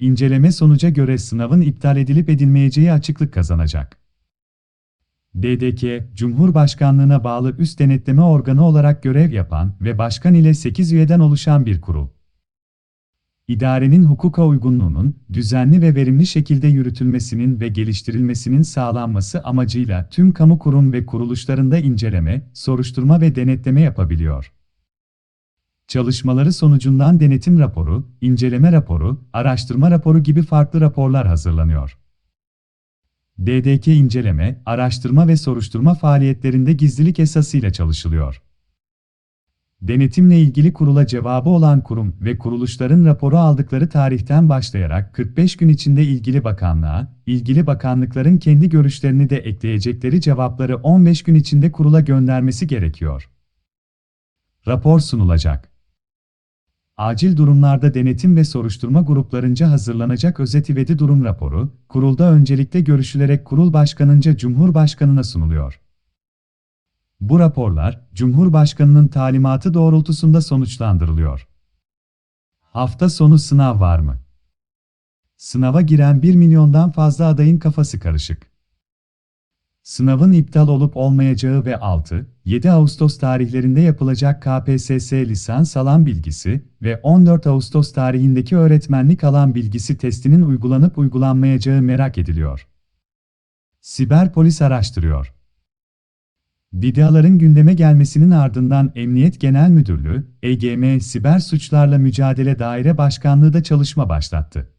inceleme sonuca göre sınavın iptal edilip edilmeyeceği açıklık kazanacak. DDK, Cumhurbaşkanlığına bağlı üst denetleme organı olarak görev yapan ve başkan ile 8 üyeden oluşan bir kurul. İdarenin hukuka uygunluğunun düzenli ve verimli şekilde yürütülmesinin ve geliştirilmesinin sağlanması amacıyla tüm kamu kurum ve kuruluşlarında inceleme, soruşturma ve denetleme yapabiliyor. Çalışmaları sonucundan denetim raporu, inceleme raporu, araştırma raporu gibi farklı raporlar hazırlanıyor. DDK inceleme, araştırma ve soruşturma faaliyetlerinde gizlilik esasıyla çalışılıyor. Denetimle ilgili kurula cevabı olan kurum ve kuruluşların raporu aldıkları tarihten başlayarak 45 gün içinde ilgili bakanlığa, ilgili bakanlıkların kendi görüşlerini de ekleyecekleri cevapları 15 gün içinde kurula göndermesi gerekiyor. Rapor sunulacak. Acil durumlarda denetim ve soruşturma gruplarınca hazırlanacak özet ivedi durum raporu, kurulda öncelikle görüşülerek kurul başkanınca Cumhurbaşkanına sunuluyor. Bu raporlar, Cumhurbaşkanının talimatı doğrultusunda sonuçlandırılıyor. Hafta sonu sınav var mı? Sınava giren 1 milyondan fazla adayın kafası karışık. Sınavın iptal olup olmayacağı ve 6-7 Ağustos tarihlerinde yapılacak KPSS lisans alan bilgisi ve 14 Ağustos tarihindeki öğretmenlik alan bilgisi testinin uygulanıp uygulanmayacağı merak ediliyor. Siber polis araştırıyor. Vidyaların gündeme gelmesinin ardından Emniyet Genel Müdürlüğü, EGM Siber Suçlarla Mücadele Daire Başkanlığı da çalışma başlattı.